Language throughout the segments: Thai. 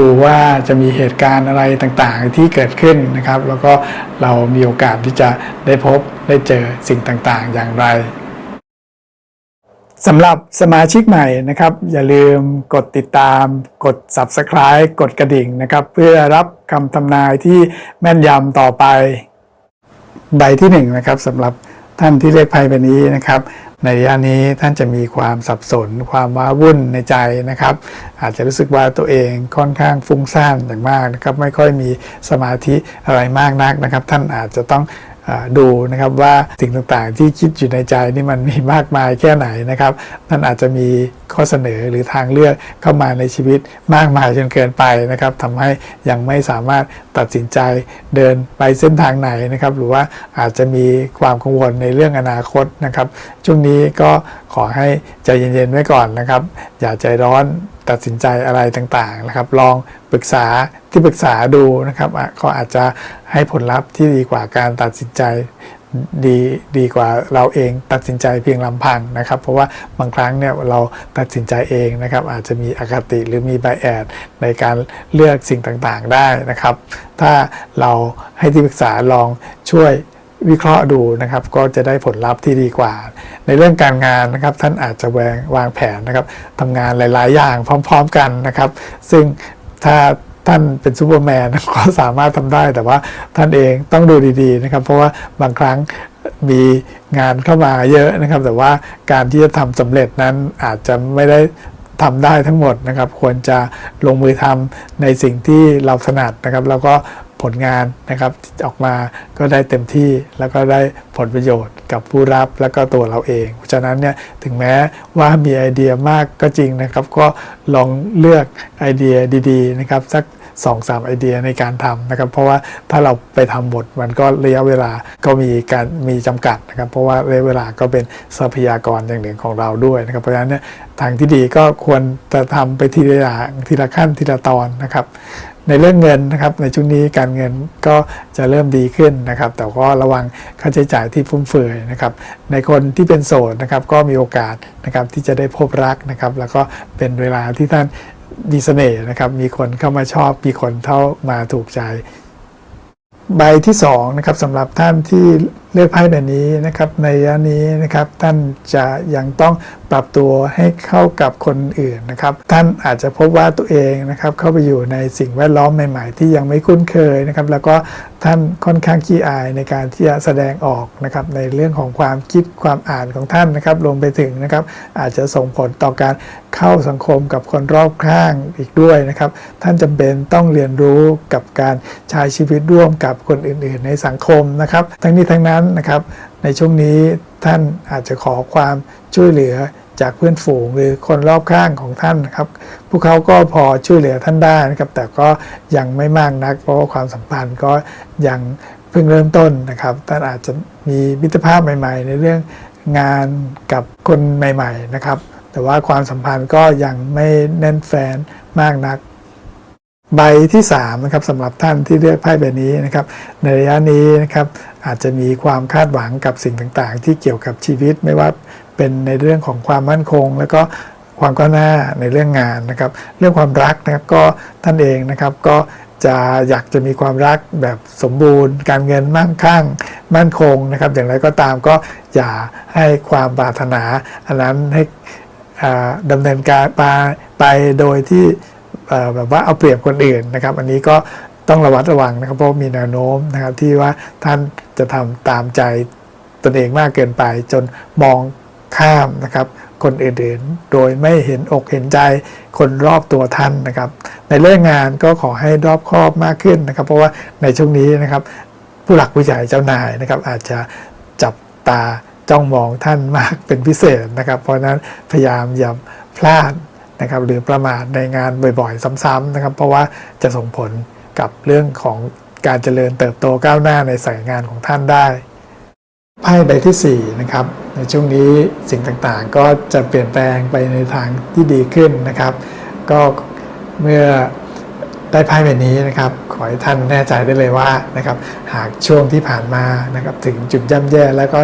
ดูว่าจะมีเหตุการณ์อะไรต่างๆที่เกิดขึ้นนะครับ แล้วก็เรามีโอกาสที่จะได้พบได้เจอสิ่งต่างๆ อย่างไรสำหรับสมาชิกใหม่นะครับ อย่าลืมกดติดตาม กด Subscribe กดกระดิ่งนะครับ เพื่อรับคำทำนายที่แม่นยำต่อไป ใบที่หนึ่งนะครับสำหรับ ท่านที่เรียกไพ่แบบนี้นะครับ ในระยะนี้ท่านจะมีความสับสน ความว้าวุ่นในใจนะครับ อาจจะรู้สึกว่าตัวเองค่อนข้างฟุ้งซ่านอย่างมากนะครับ ไม่ค่อยมีสมาธิอะไรมากนักนะครับ ท่านอาจจะต้อง ดูนะครับว่าสิ่งต่างๆ ที่คิดอยู่ในใจนี่มันมีมากมายแค่ไหนนะครับท่นอาจจะมีข้อเสนอหรือทางเลือกเข้ามาในชีวิตมากมายจนเกินไปนะครับทำให้ยังไม่สามารถตัดสินใจเดินไปเส้นทางไหนนะครับ หรือว่าอาจจะมีความกังวลในเรื่องอนาคตนะครับ ช่วงนี้ก็ขอให้ใจเย็นๆไว้ก่อนนะครับ อย่าใจร้อนตัดสินใจอะไรต่างๆนะครับ ลองปรึกษา ที่ปรึกษาดูนะครับอะก็อาจจะให้ผลลัพธ์ที่ดีกว่าการตัดสินใจดีดีกว่าเราเองตัดสินใจเพียงลำพังนะครับ เพราะว่าบางครั้งเนี่ยเราตัดสินใจเองนะครับ อาจจะมีอคติหรือมีไบแอดในการเลือกสิ่งต่างๆได้นะครับ ถ้าเราให้ที่ปรึกษาลองช่วยวิเคราะห์ดูนะครับ ก็จะได้ผลลัพธ์ที่ดีกว่า ในเรื่องการงานนะครับ ท่านอาจจะวางวางแผนนะครับทำงานหลาย ๆ อย่างพร้อม ๆ กันนะครับ ซึ่งถ้า ท่านเป็นซูเปอร์แมนก็สามารถทำได้ แต่ว่าท่านเองต้องดูดีๆนะครับ เพราะว่าบางครั้งมีงานเข้ามาเยอะนะครับ แต่ว่าการที่จะทำสำเร็จนั้นอาจจะไม่ได้ทำได้ทั้งหมดนะครับ ควรจะลงมือทำในสิ่งที่เราถนัดนะครับ แล้วก็ผลงานนะครับออกมาก็ได้เต็มที่แล้วก็ได้ผลประโยชน์กับผู้รับแล้วก็ตัวเราเองเพราะฉะนั้นเนี่ยถึงแม้ว่ามีไอเดียมากก็จริงนะครับ ก็ลองเลือกไอเดียดี ๆ นะครับสัก สองสามไอเดียในการทำนะครับ เพราะว่าถ้าเราไปทำหมดมันก็ระยะเวลาก็มีการมีจำกัดนะครับ เพราะว่าระยะเวลาก็เป็นทรัพยากรอย่างหนึ่งของเราด้วยนะครับ เพราะฉะนั้นเนี่ยทางที่ดีก็ควรจะทำไปทีละอย่างทีละขั้นทีละตอนนะครับในเรื่องเงินนะครับในช่วงนี้การเงินก็จะเริ่มดีขึ้นนะครับ แต่ก็ระวังค่าใช้จ่ายที่ฟุ่มเฟือยนะครับ ในคนที่เป็นโสดนะครับก็มีโอกาสนะครับที่จะได้พบรักนะครับ แล้วก็เป็นเวลาที่ท่าน มีเสน่ห์นะครับ มีคนเข้ามาชอบ มีคนเข้ามาถูกใจ ใบที่2นะครับสำหรับท่านที่ เลือกไพ่แบบนี้นะครับ ในระยะนี้นะครับท่านจะยังต้องปรับตัวให้เข้ากับคนอื่นนะครับ ท่านอาจจะพบว่าตัวเองนะครับเข้าไปอยู่ในสิ่งแวดล้อมใหม่ ๆ ที่ยังไม่คุ้นเคยนะครับ แล้วก็ท่านค่อนข้างขี้อายในการที่จะแสดงออกนะครับในเรื่องของความคิดความอ่านของท่านนะครับรวมไปถึงนะครับ อาจจะส่งผลต่อการเข้าสังคมกับคนรอบข้างอีกด้วยนะครับ ท่านจำเป็นต้องเรียนรู้กับการใช้ชีวิตร่วมกับคนอื่น ๆ ในสังคมนะครับ ทั้งนี้ทั้งนั้นนะครับ ในช่วงนี้ท่านอาจจะขอความช่วยเหลือจากเพื่อนฝูงหรือคนรอบข้างของท่านนะครับ พวกเขาก็พอช่วยเหลือท่านได้นะครับ แต่ก็ยังไม่มากนัก เพราะว่าความสัมพันธ์ก็ยังเพิ่งเริ่มต้นนะครับ ท่านอาจจะมีมิตรภาพใหม่ ๆ ในเรื่องงานกับคนใหม่ ๆ นะครับ แต่ว่าความสัมพันธ์ก็ยังไม่แน่นแฟนมากนัก ใบที่3นะครับสำหรับท่านที่เลือกไพ่ใบนี้นะครับในระยะนี้นะครับอาจจะมีความคาดหวังกับสิ่งต่างๆ ที่เกี่ยวกับชีวิตไม่ว่าเป็นในเรื่องของความมั่นคง แล้วก็ความก้าวหน้าในเรื่องงานนะครับ เรื่องความรักนะครับก็ท่านเองนะครับก็จะอยากจะมีความรักแบบสมบูรณ์ การเงินมั่งคั่ง มั่นคงนะครับ อย่างไรก็ตามก็อย่าให้ความปรารถนา อันนั้นให้ดำเนินการไปโดยที่ แบบว่าเอาเปรียบคนอื่นนะครับ อันนี้ก็ต้องระวัดระวังนะครับ เพราะมีแนวโน้มนะครับที่ว่าท่านจะทำตามใจตนเองมากเกินไป จนมองข้ามนะครับคนอื่นๆ โดยไม่เห็นอกเห็นใจคนรอบตัวท่านนะครับ ในเรื่องงานก็ขอให้รอบคอบมากขึ้นนะครับ เพราะว่าในช่วงนี้นะครับ ผู้หลักผู้ใหญ่เจ้านายนะครับ อาจจะจับตาจ้องมองท่านมากเป็นพิเศษนะครับ เพราะนั้นพยายามอย่าพลาด นะครับหรือประมาทในงานบ่อยๆ ซ้ำๆนะครับ เพราะว่าจะส่งผลกับเรื่องของการเจริญเติบโตก้าวหน้าในสายงานของท่านได้ไพ่ใบที่4นะครับในช่วงนี้สิ่งต่างๆ ก็จะเปลี่ยนแปลงไปในทางที่ดีขึ้นนะครับ ก็เมื่อได้ไพ่ใบนี้นะครับ ขอให้ท่านแน่ใจได้เลยว่านะครับหากช่วงที่ผ่านมานะครับถึงจุดย่ำแย่แล้วก็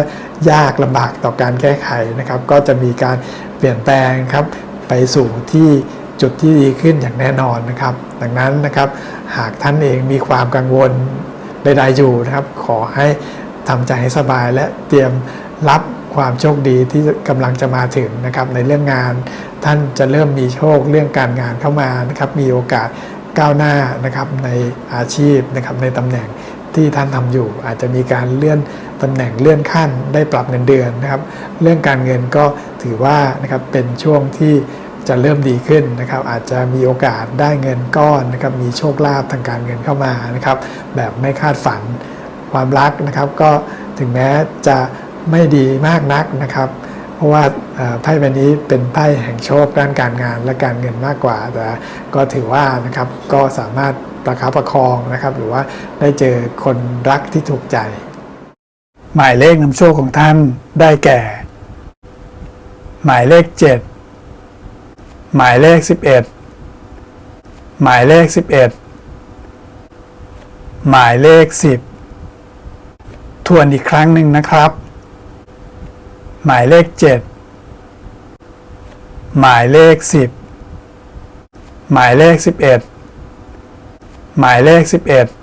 ยากลำบากต่อการแก้ไขนะครับ ก็จะมีการเปลี่ยนแปลงครับ สู่ที่จุดที่ดีขึ้นอย่างแน่นอนนะครับ ดังนั้นนะครับ หากท่านเองมีความกังวลใดๆอยู่นะครับ ขอให้ทำใจให้สบายและเตรียมรับความโชคดีที่กำลังจะมาถึงนะครับ ในเรื่องงาน ท่านจะเริ่มมีโชคเรื่องการงานเข้ามานะครับ มีโอกาสก้าวหน้านะครับในอาชีพนะครับในตำแหน่งที่ท่านทำอยู่อาจจะมีการเลื่อนตำแหน่งเลื่อนขั้นได้ปรับเงินเดือนนะครับ เรื่องการเงินก็ถือว่านะครับเป็นช่วงที่ จะเริ่มดีขึ้นนะครับ อาจจะมีโอกาสได้เงินก้อนนะครับมีโชคลาภทางการเงินเข้ามานะครับ แบบไม่คาดฝันความรักนะครับ ก็ถึงแม้จะไม่ดีมากนักนะครับ เพราะว่าไพ่ใบนี้เป็นไพ่แห่งโชคด้านการงานและการเงินมากกว่า แต่ก็ถือว่านะครับก็สามารถประคับประคองนะครับ หรือว่าได้เจอคนรักที่ถูกใจ หมายเลขนำโชคของท่านได้แก่ หมายเลข 7 หมายเลข 11 หมายเลข 11 หมายเลข 10 ทวนอีกครั้งหนึ่งนะครับ หมายเลข 7 หมายเลข 10 หมายเลข 11 หมายเลข 11